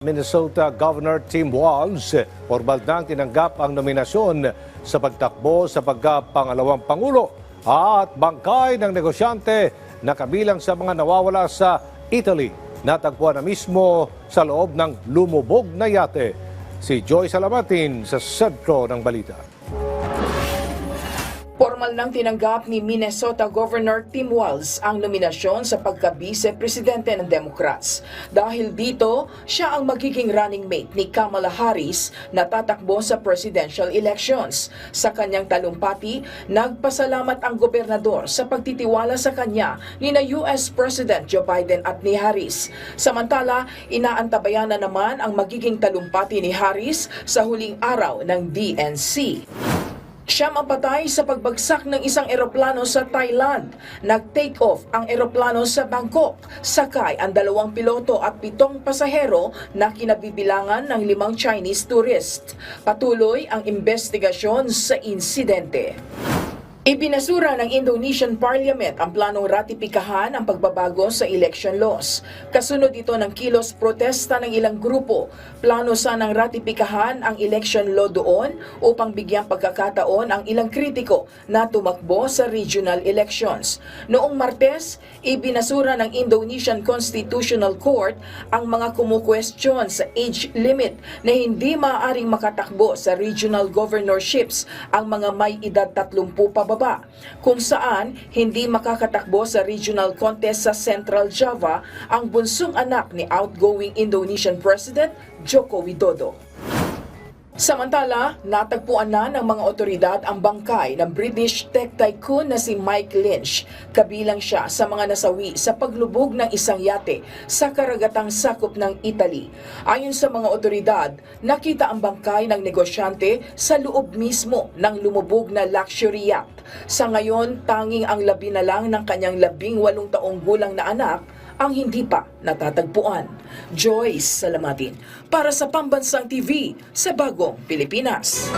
Minnesota Governor Tim Walz formal nang tinanggap ang nominasyon sa pagtakbo sa pagkapangalawang pangulo at bangkay ng negosyante na kabilang sa mga nawawala sa Italy. Natagpuan na mismo sa loob ng lumubog na yate. Si Joy Salamatin sa sentro ng balita. Formal nang tinanggap ni Minnesota Governor Tim Walz ang nominasyon sa pagka-vice-presidente ng Democrats. Dahil dito, siya ang magiging running mate ni Kamala Harris na tatakbo sa presidential elections. Sa kanyang talumpati, nagpasalamat ang gobernador sa pagtitiwala sa kanya ni na US President Joe Biden at ni Harris. Samantala, inaantabayan na naman ang magiging talumpati ni Harris sa huling araw ng DNC. Siyam ang patay sa pagbagsak ng isang eroplano sa Thailand. Nag-take off ang eroplano sa Bangkok. Sakay ang dalawang piloto at pitong pasahero na kinabibilangan ng limang Chinese tourist. Patuloy ang investigasyon sa insidente. Ibinasura ng Indonesian Parliament ang planong ratipikahan ang pagbabago sa election laws. Kasunod ito ng kilos protesta ng ilang grupo. Plano sanang ratipikahan ang election law doon upang bigyang pagkakataon ang ilang kritiko na tumakbo sa regional elections. Noong Martes, ibinasura ng Indonesian Constitutional Court ang mga kumukwestiyon sa age limit na hindi maaaring makatakbo sa regional governorships ang mga may edad 30 pababa, kung saan hindi makakatakbo sa regional contest sa Central Java ang bunsong anak ni outgoing Indonesian President Joko Widodo. Samantala, natagpuan na ng mga otoridad ang bangkay ng British tech tycoon na si Mike Lynch. Kabilang siya sa mga nasawi sa paglubog ng isang yate sa karagatang sakop ng Italy. Ayon sa mga otoridad, nakita ang bangkay ng negosyante sa loob mismo ng lumubog na luxury yacht. Sa ngayon, tanging ang labi na lang ng kanyang labing walong taong gulang na anak ang hindi pa natatagpuan. Joyce Salamatin para sa Pambansang TV sa Bagong Pilipinas.